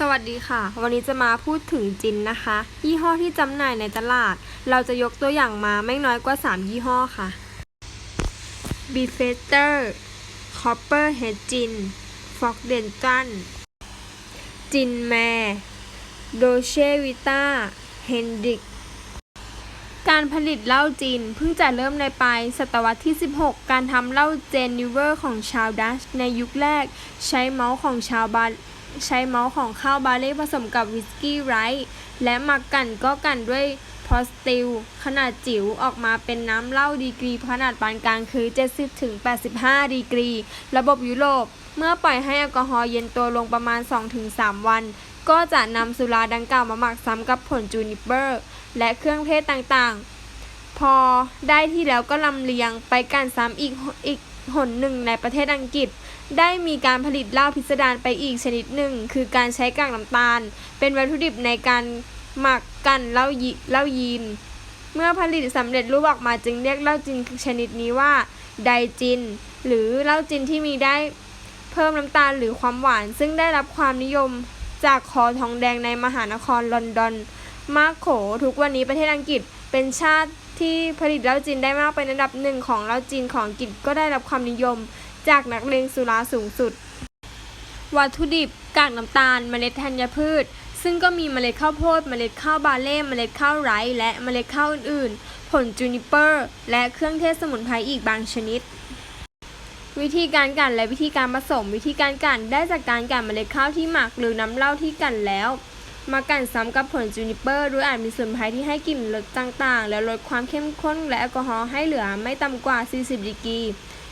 สวัสดีค่ะ วันนี้จะมาพูดถึงจินนะคะ ยี่ห้อที่จำหน่ายในตลาด เราจะยกตัวอย่างมาไม่น้อยกว่า 3 ยี่ห้อค่ะ b e f e t e r Copper Head Gin Fox Denton จินแม Dolce Vita Hendrix การผลิตเหล้าจีนเพิ่งจะเริ่มในปลายศตวรรษที่ 16 การทำเหล้าเจนนิเวอร์ของชาวดัชในยุคแรก ใช้เมาส์ของชาวบา ใช้เมาส์ของข้าวบาเล่ผสมกับวิสกี้ไรท์และหมักกันก็กันด้วยพอสติลขนาดจิ๋วออกมาเป็นน้ำเหล้าดีกรีขนาดปานกลางคือ 70-85 ดีกรี ระบบยุโรป เมื่อปล่อยให้แอลกอฮอล์เย็นตัวลงประมาณ 2-3 วัน ก็จะนำสุราดังกล่าวมาหมักซ้ำกับผลจูนิเปอร์ และเครื่องเทศต่างๆ พอได้ที่แล้วก็ลำเลียงไปกันซ้ำอีกอีกหนหนึ่งในประเทศอังกฤษ ได้มีการผลิตเหล้าพิสดารไปอีกชนิดหนึ่ง คือการใช้กากน้ำตาล เป็นวัตถุดิบในการหมักกันเหล้ายีเหล้ายีน เมื่อผลิตสำเร็จรูปออกมาจึงเรียกเหล้าจินชนิดนี้ว่าไดจิน หรือเหล้าจินที่มีได้เพิ่มน้ำตาลหรือความหวาน ซึ่งได้รับความนิยมจากคอทองแดงในมหานครลอนดอน มากโขทุกวันนี้ประเทศอังกฤษเป็นชาติที่ผลิตเหล้าจีนได้มากเป็นอันดับหนึ่งของเหล้าจีนของอังกฤษก็ได้รับความนิยม จากนักเลงสุราสูงสุด วัตถุดิบกากน้ำตาลเมล็ดธัญพืช ซึ่งก็มีเมล็ดข้าวโพด เมล็ดข้าวบาเล่เมล็ดข้าวไรซ์และเมล็ดข้าวอื่นๆ ผลจูนิเปอร์ และเครื่องเทศสมุนไพรอีกบางชนิด วิธีการกั่นและวิธีการผสม วิธีการกั่นได้จากการกั่นเมล็ดข้าวที่หมักหรือน้ำเหล้าที่กั่นแล้วมากั่นซ้ำกับผลจูนิเปอร์โดยอาจมีสมุนไพรที่ให้กลิ่นรสต่างๆ และลดความเข้มข้นและแอลกอฮอล์ให้เหลือไม่ต่ำกว่า 40ดีกรี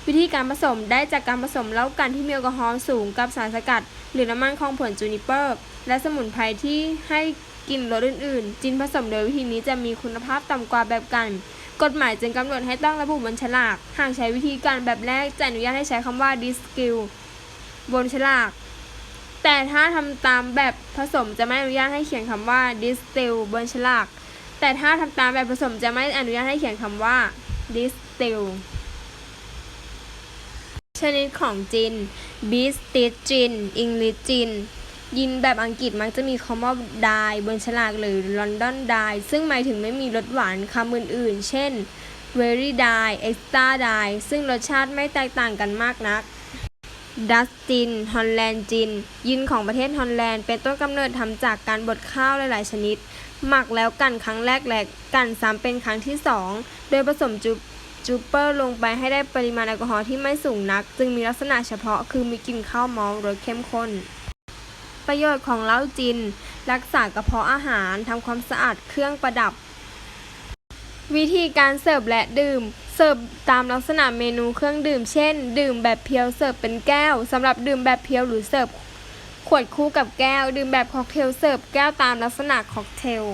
วิธีการผสมได้จากการผสมเหล้ากันที่มีแอลกอฮอล์สูงกับสารสกัด หรือน้ำมันของผลจูนิเปอร์ และสมุนไพรที่ให้กลิ่นรสอื่นๆ จินผสมโดยวิธีนี้จะมีคุณภาพต่ำกว่าแบบกัน กฎหมายจึงกำหนดให้ต้องระบุบนฉลาก หากใช้วิธีการแบบแรกจะอนุญาตให้ใช้คำว่า distill บนฉลาก แต่ถ้าทำตามแบบผสมจะไม่อนุญาตให้เขียนคำว่า distill บนฉลาก แต่ถ้าทำตามแบบผสมจะไม่อนุญาตให้เขียนคำว่า distill ชนิดของจิน b e s t i d gin English gin ยินแบบอังกฤษมักจะมีคำว่า die บนฉลากหรือ London die ซึ่งหมายถึงไม่มีรสหวานคำอื่นๆ เช่น very die extra die ซึ่งรสชาติไม่แตกต่างกันมากนักดัสติน ฮอลแลนด์จิน ยินของประเทศฮอลแลนด์เป็นต้นกำเนิดทำจากการบดข้าวหลาย ๆ ชนิด หมักแล้วกันครั้งแรกและกันซ้ำเป็นครั้งที่สองโดยผสมจู จูเปอร์ลงไปให้ได้ปริมาณแอลกอฮอล์ที่ไม่สูงนัก จึงมีลักษณะเฉพาะคือมีกลิ่นข้าวมอลต์รสเข้มข้น ประโยชน์ของเหล้าจิน รักษากระเพาะอาหารทำความสะอาดเครื่องประดับ วิธีการเสิร์ฟและดื่ม เสิร์ฟตามลักษณะเมนูเครื่องดื่ม เช่น ดื่มแบบเพียวเสิร์ฟเป็นแก้วสำหรับดื่มแบบเพียวหรือเสิร์ฟขวดคู่กับแก้ว ดื่มแบบค็อกเทลเสิร์ฟแก้วตามลักษณะค็อกเทล